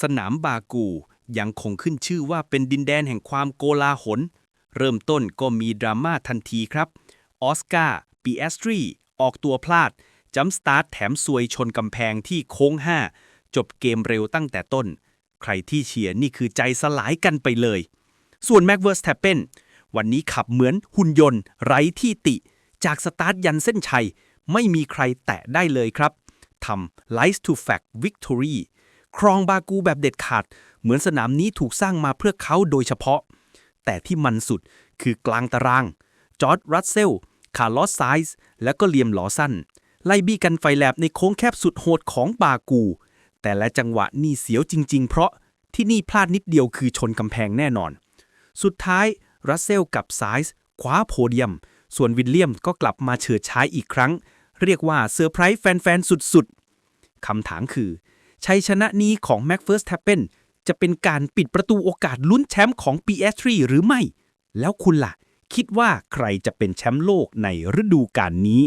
สนามบากูยังคงขึ้นชื่อว่าเป็นดินแดนแห่งความโกลาหล เริ่มต้นก็มีดราม่าทันทีครับ ออสการ์ปีแอสตรี ออกตัวพลาด จัมสตาร์ทแถมซวยชนกำแพงที่โค้ง 5 จบเกมเร็วตั้งแต่ต้น ใครที่เชียร์นี่คือใจสลายกันไปเลย ส่วนแม็กเวอร์สแทปเปนวันนี้ขับเหมือนหุ่นยนต์ ไร้ที่ติ จากสตาร์ทยันเส้นชัย ไม่มีใครแตะได้เลยครับทำ Lights to Fact Victory ครองบากูแบบเด็ดขาด เหมือนสนามนี้ถูกสร้างมาเพื่อเขาโดยเฉพาะ แต่ที่มันสุดคือกลางตาราง จอร์ดรัสเซล คาร์ลอสไซส์ และก็เลียมหลอสั้น ไล่บี้กันไฟแลบในโค้งแคบสุดโหดของบากู แต่และจังหวะนี่เสียวจริง ๆ เพราะที่นี่พลาดนิดเดียวคือชนกำแพงแน่นอน สุดท้ายรัสเซลกับไซส์คว้าโพเดียม ส่วนวิลเลียมก็กลับมาเฉิดฉายอีกครั้ง เรียกว่าเซอร์ไพรส์แฟนๆ สุดๆ คำถามคือ ชัยชนะนี้ของแม็กเฟิร์สแทปเปนจะเป็นการปิดประตูโอกาสลุ้นแชมป์ของ PS3 หรือไม่ แล้วคุณล่ะ คิดว่าใครจะเป็นแชมป์โลกในฤดูกาลนี้